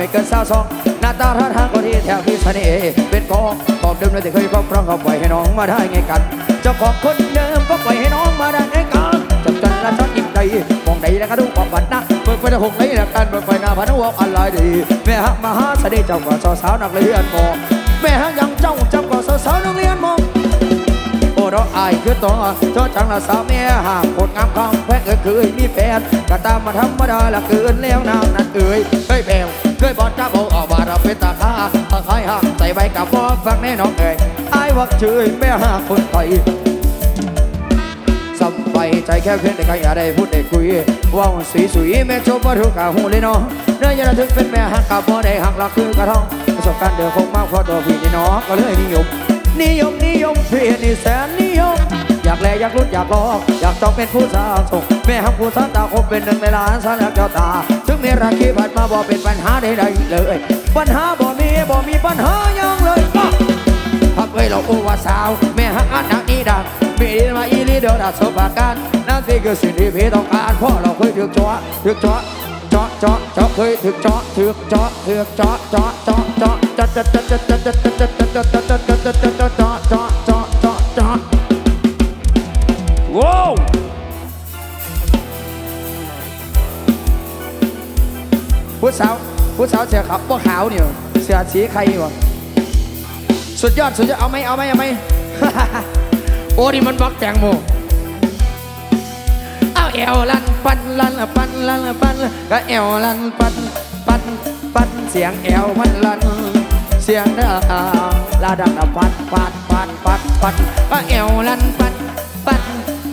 ไม่เกินสาวสองหน้าตาท่าทางก็ที่แถวพี่เสน่เป็นกองบอกเดิมเลยที่เคยครอบครองเอาไว้ให้น้องมาได้ไงกันเจ้าของคนเดิมก็ปล่อยให้น้องมาได้ไงกันจำจันทร์และชอนอิ่มใจมองใดแล้วก็ดูความฝันนะเปิดไฟหงไหลหนักกันเปิดไฟหน้าพันวัวอะไรดีแม่ฮักมหาเสด็จเจ้าก็สาวสาวนักเรียนมองแม่ฮักยังเจ้าเจำาก็สาวสาวนักเรียนมองเราอายคือต่อเจ้าจังละสาวแม่ห่างคนงามคำแพ้เอ้ยเคยมีแฟนก็ตามมาธรรมดาละเกินแล้วนางนั้นเอ้ยเฮ้ยแมว ด้ยบอดกระโบออกมาเราเป็นตาข้าตาไคร้หักใส่ใบกับฟอฟังแน่น้องเอ๋ยไอ้วักชื่อแม่หาคนไทยสบายใจแค่เพื่อนแต่ก็อย่าได้พูดได้คุยว่าวสีสุยแม่ชมว่าทุกข์กะหูเลยน้องเนื้อเยื่อถึงเป็นแม่หักกะบ่ได้หักหลักคือกระท้องประสบการณ์เดือดคงมากเพราะตัวพี่นี่น้องก็เลยนิยม นิยมนิยมพี่นิแสนนิยม อยากแลอยากรุดอยากลองอยากต้องเป็นผู้สร้างสงแม่ฮักผู้สร้าตาคบเป็นหนึ่งในลานสร้างเจ้าตา ถึงมีราคีผ่านมาบ่เป็นปัญหาใดๆเลย ปัญหาบ่มีบ่มีปัญหายังเลยพักไว้เราโอวาสาว แม่ฮักอันนักนี้ดังมีดีมาอีลีเดียวดัดสบการ นั่นสิคือสิ่งที่พี่ต้องการพ่อเราเคยถึกจ้อถึกจ้อจาอเจาะเจเคยถึกเจาะถึกเจาะถึกเจาะเจาะอจาะเจาะเจาะเจาะเจาะเจาะเจาะเจาะเจาะเจาะเจาะ ผู้สาวผู้สาวเสื้อขาวบ่ขาวเนี่ยเสื้อสีใครวะสุดยอดสุดยอดเอาไหมเอาไหมเอาไหมโอ้ดีมันบักแตงโมเอาเอวลันปันลันปันลันปันก็เอวลันปันปันปันเสียงเอวมันลันเสียงเด้อลาดังปัดปัดปัดปัดปัดก็เอวลันปันปัน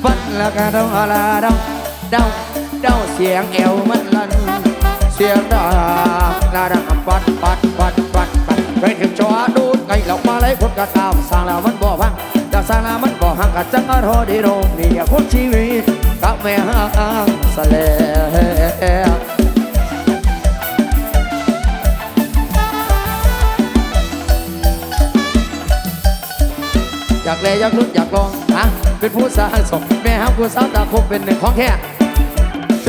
ปันแล้วก็ดองลาดังเดาเดาเสียงเอวมันลัน เสียงดังนาดังปัดปัดปัดปัดปัดไปถึงจอดูดไงเรามาเลยคนกระตาสร้างแล้วมันบ่พังแต่สร้างแล้วมันบ่พังกัจังอรอดีโรงนี่คนชีวิตกับแม่ห้างสเลอยากเลยอยากลุ้อยากลองฮะเป็นผู้สร้างสมแม่ห้ามผู้สร้างตาคมเป็นหนึ่งของแค่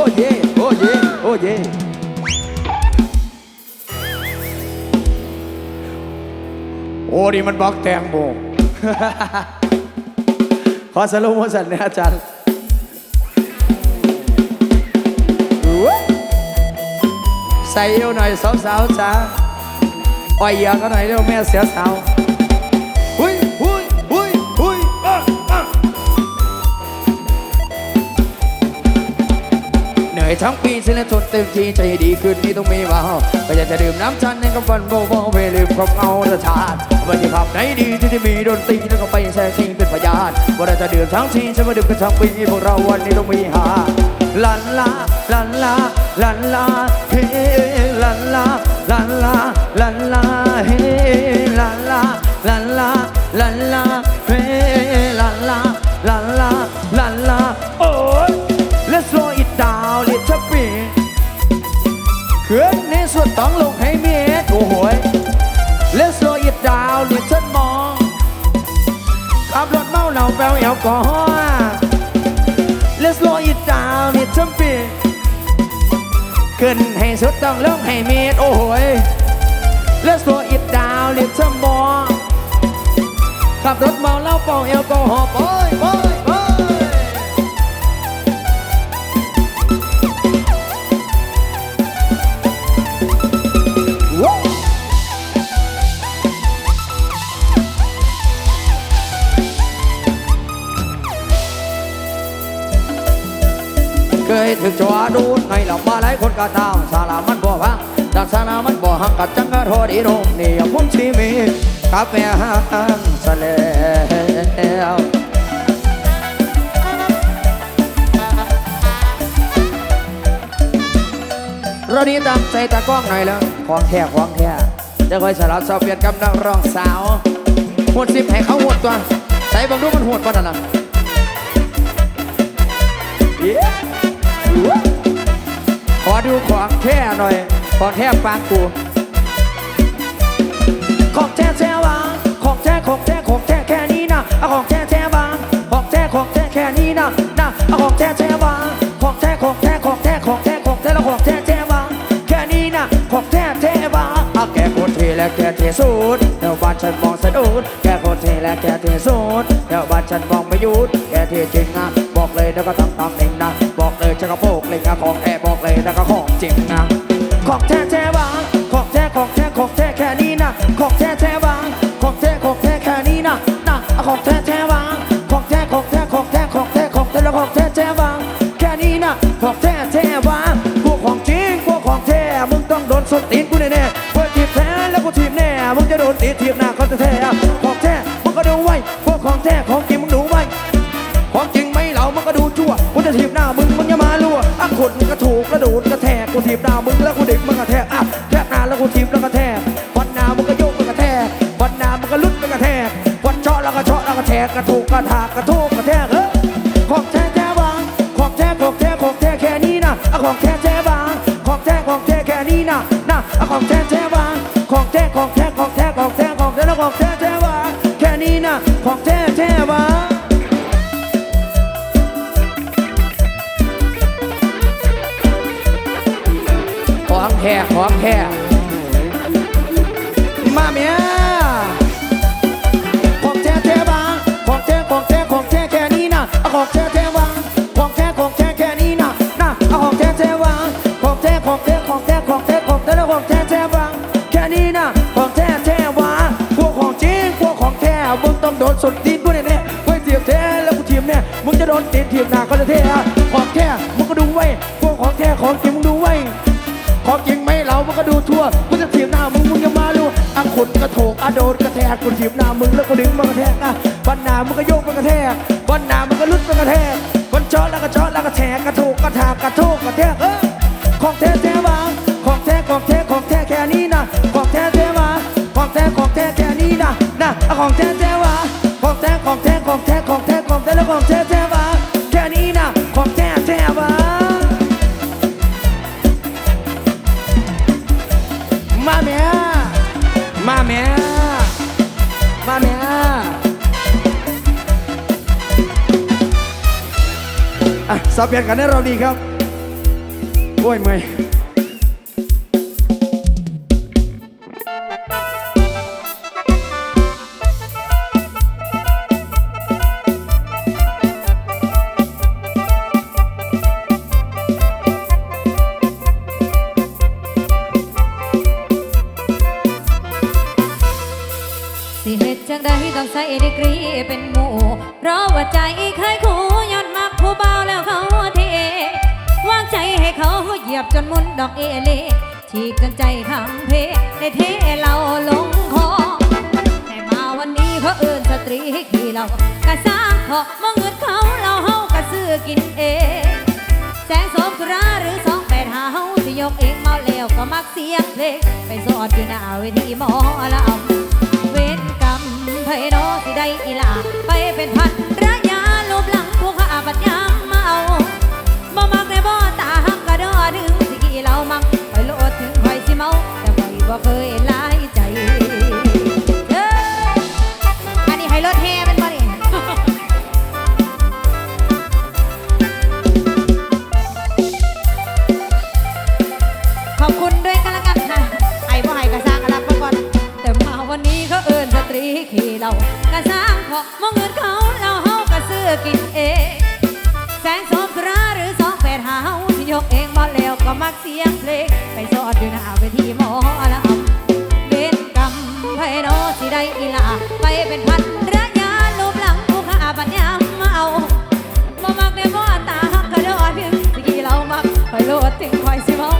อ้โอ้เย่โอ้เย่โอ้เย่โอ้นี่มันบล็อกแตงโมขอสรุปว่าสันเนี่ยอาจารย์อุ๊ยใส่เอวหน่อยสาวๆจ้าอ่อยเหยาก็หน่อยเร็วแม่เสียสาว ทั้งปีเสียแล้วทนเต็มที่ใจดีขึ้นนี่ต้องมีว่าก็อยากจะดื่มน้ำชันในกับฟันโบโบไปลืมความเงารสชาติบรรยากาศไหนดีที่จะมีดนตรีแล้วก็ไปแซ่ชิงเป็นพยานว่าเราจะดื่มทั้งทีฉันมาดื่มกันทั้งปีพวกเราวันนี้ต้องมีหาลันลาลันลาลันลาเฮลันลาลันลาลันลาเฮลันลาลันลาลันลาเฮ ปีคืนนี้สวดต้องลงให้เมียโอ้โหยเลสโลอิบดาวเรือกเชิมองขับรถเมาเหล้าแปลวแอลกอฮอล์เลสโลอิบดาวเรียกเชิญปีขึ้นให้สุดต้องลงให้เมียโอ้โหยเลสโลอิบดาวเรือกเชมองขับรถเมาเหล้าเปล่าแอลกอฮอล์ปอยปอย หลายคนก็ตามสารามันบ่พังจากสารามันบ่หักกัดจังกะโทษอีนมนี่ผมชีมีกับแม่หักสแล้วเรานี้ตามใจตากล้องหน่อยแล้วของแท้ของแท้จะคอยสารบสาวเปลี่ยนกับนักร้องสาวหวดสิบให้เขาหวดตัวใส่บังดูปมันหวดปะนั่นน่ะเย้ ขอดูของแท้หน่อย ของแท้ปางกูของแท้แท้วางของแท้ของแท้ของแท้แค่นี้นะเอาของแท้แท้วางของแท้ของแท้แค่นี้นะนะเอาของแท้แท้วางของแท้ของแท้ของแท้ของแท้ของแท้แล้วของแท้แท้วางแค่นี้นะของแท้แท้วางเอาแกโคตรเทและแกเทสุดเดี๋ยวบ้านฉันมองสะดุดแกโคตรเทและแกเทสุดเดี๋ยวบ้านฉันมองไม่หยุดแกเทจริงนะบอกเลยแล้วก็ทำตามเองนะบอกเลยจะกระโปงเลยนะของแท้บ แล้วก็ของจริงนะของแท้แท้วางของแท้ของแท้ของแท้แค่นี้นะของแท้แท้วางของแท้ของแท้แค่นี้นะนะอาของแท้แท้วางของแท้ของแท้ของแท้ของแท้ของแท้แล้วของแท้แท้วางแค่นี้นะของแท้แท้วางพวกของจริงพวกของแท้มึงต้องโดนสนตีนกูแน่ๆเพื่อทีบแท้แล้วกูทีบแน่มึงจะโดนตีทีบหน้าเขาจะแท้ของแท้มึงก็ดูไว้พวกของแท้ของจริงมึงดูไว้ของ ลั่วอะขุดก็ถูกกระโดดกระแทกกูถีบหน้ามึงแล้วกูเด็กมึงกระแทกอะแทกหน้าแล้วกูถีบแล้วกระแทกวันหน้ามึงก็โยกแล้วกระแทกวันหน้ามึงก็ลุดแล้วกระแทกวันเจาะแล้วก็เจาะแล้วก็แทกกระถูกกระถากกระโทกกระแทกเออของแท้แท้วางของแท้ของแท้ของแท้แค่นี้นะอะของแท้แท้วางของแท้ของแท้แค่นี้นะนะอะของแท้แท้วางของแท้ของแท้ของแท้ของแท้ของแท้แล้วของแท้แท้วางแค่นี้นะของแท้ ท้ของแท้มาเมียของแท้แท้บางของแท้ของแท้ของแท้แค่นี้นะเอาของแท้แท้วางของแท้ของแท้แค่นี้นะนะเอาของแท้แท้วางของแท้ของแท้ของแท้ของแท้ของแท้แล้วของแท้แท้วางแค่นี้นะของแท้แท้วางพวกของจริงพวกของแท้มึงต้องโดนสนตีนกูแน่ๆไว้เทียบแท้แล้วกูทีมแน่มึงจะโดนตีนทีมหนาก็จะเท่ของแท้มึงก็ดูไว้พวกของแท้ของจริงมึงดู วมึงจะถีบหน้ามึงมึงอย่ามาดูอะขุดกระโถกอะโดนกระแทกกูถีบหน้ามึงแล้วก็ดึงมากระแทกอะวันหน้ามึงก็โยกมากระแทกวันหน้ามึงก็ลุดมากระแทกวันเจาะแล้วก็เจาะแล้วก็แทกกระโถกกระถากกระโถกกระแทกเออของแท้แท้วางของแท้ของแท้ของแท้แค่นี้นะของแท้แท้วางของแท้ของแท้แค่นี้นะนะของแท้แท้วางของแท้ของแท้ของแท้ อะสับเปลี่ยนกันให้เราดีครับ โอ้ยเมื่อยสิเหตุจังใดต้องใส่ดีกรีเป็นหมู่เพราะว่าใจเคยคู่ บจนมุนดอกเอเล่ฉีกจนใจคำเพได้เทเราลงคอแต่มาวันนี้เขาเอินสตรีให้ขี่เรากระสร้างเถาะมองเงินเขาเราเฮากะซื้อกินเองแสงโสมกุราหรือสองแปดหาเฮาสิยกเองเมาแล้วก็มักเสียงเพลงไปสอดอยู่หน้าเวทีหมอลำเวรกรรมไพโนสิได้อีลาไปเป็นพันระยะลบหลังผู้ข้าบัดยามมาเอาบ่มักได้บ่ตา ดึงสิกี่เรามักไปโลดถึงไฟสิเมาแต่ไฟบ่เคยลายใจเอ้ยอันนี้ให้รถแห่เป็นบ่นี่ขอบคุณด้วยกันละกันค่ะไอ้บ่ให้กระสร้างกระลับมาก่อนแต่มาวันนี้เขาเอินสตรีขี่เรากระสร้างเพราะมองเงินเขาเราเฮากระซื้อกินากเสียงเพลงไปสอดอยู่หน้าเวทีหมอลำเวรกรรมไพโนสิได้อีหลาไปเป็นพันระยะลูบหลังผู้ข้าบัญญามาเอาบ่มักในบ่ตาหักกระโดดถึงสิกี่เรามักคอยโลดถึงคอยสิเมา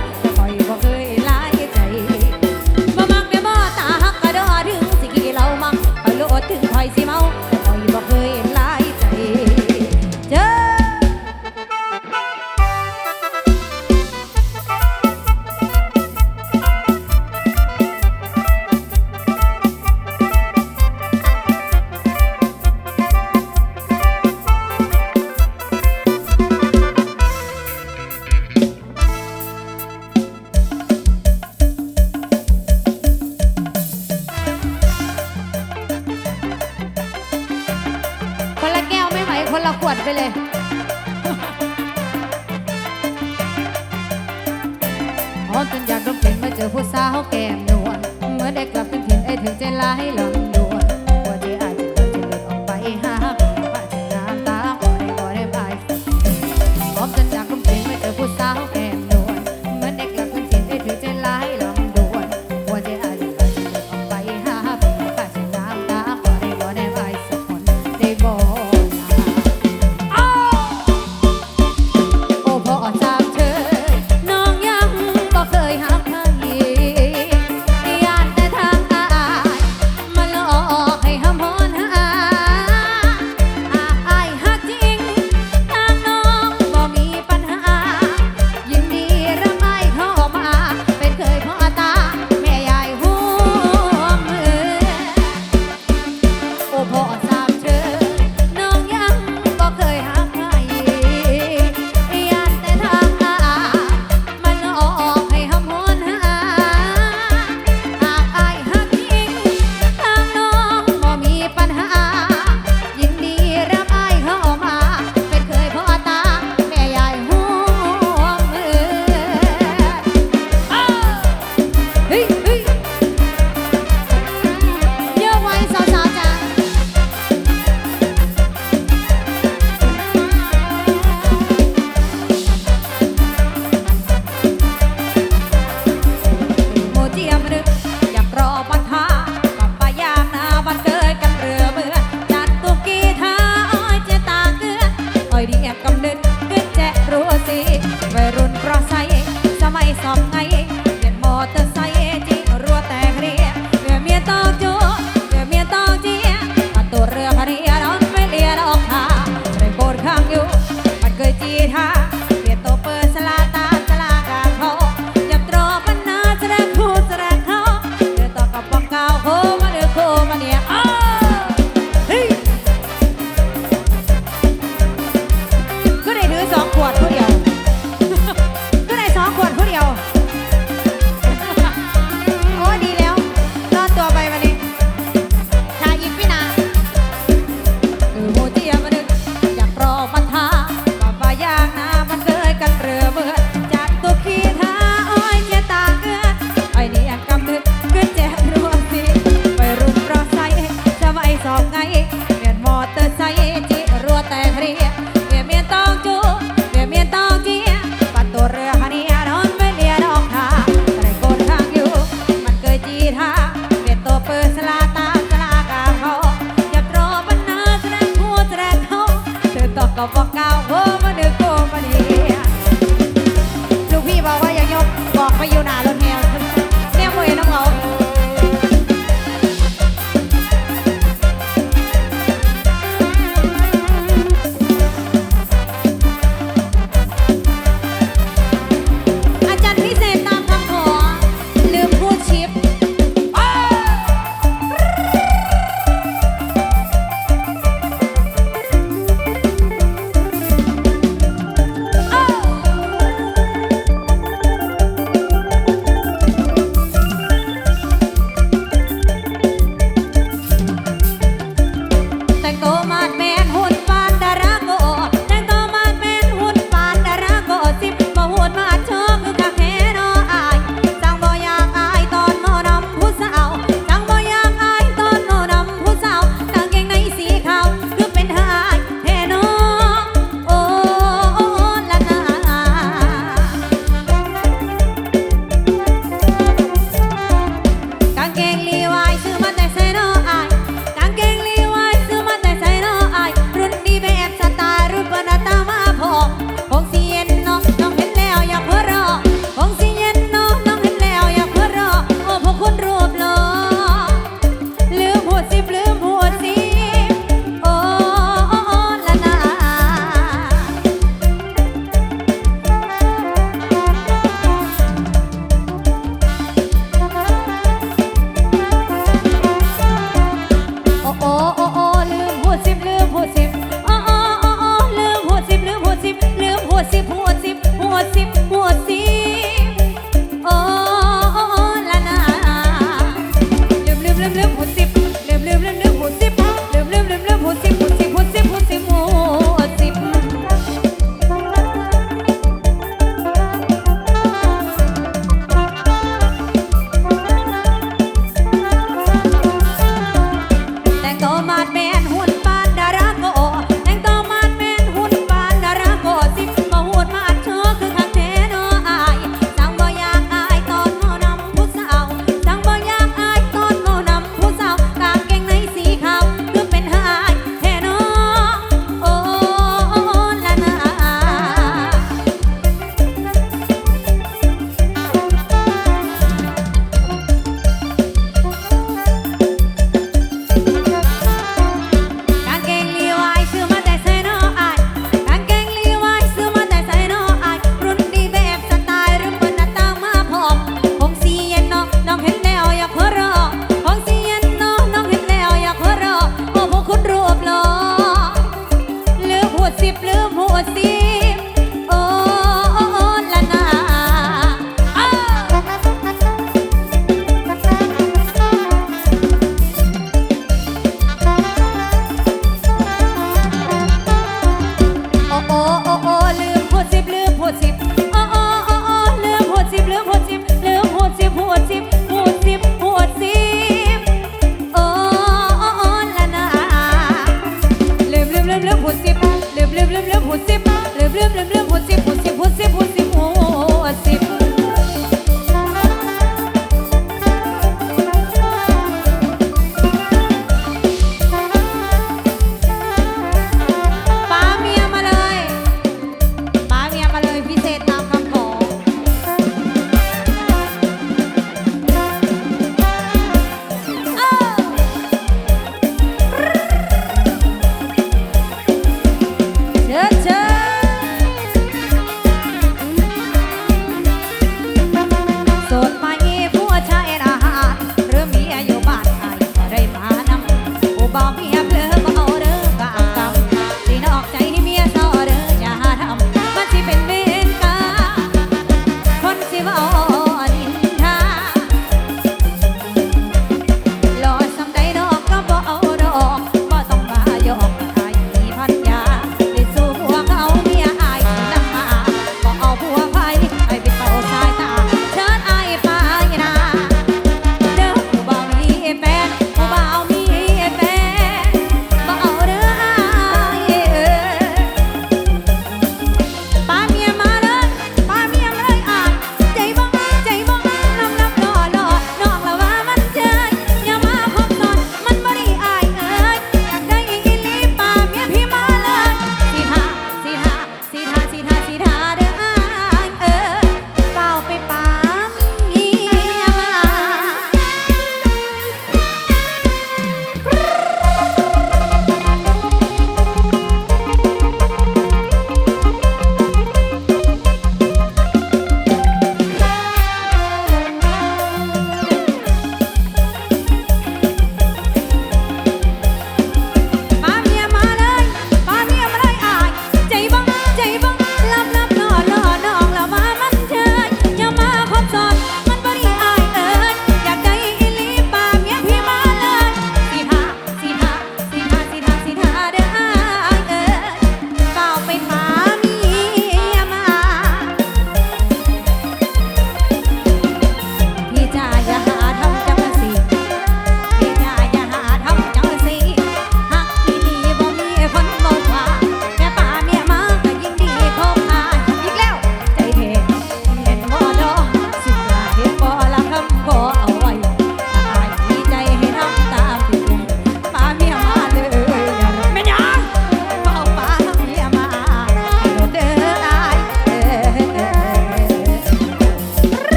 จนอยากต้องเป็นมาเจอผู้สาวแก้มนวลเมื่อได้กลับเป็นถิ่นไอ้ถึงใจลายหล่อ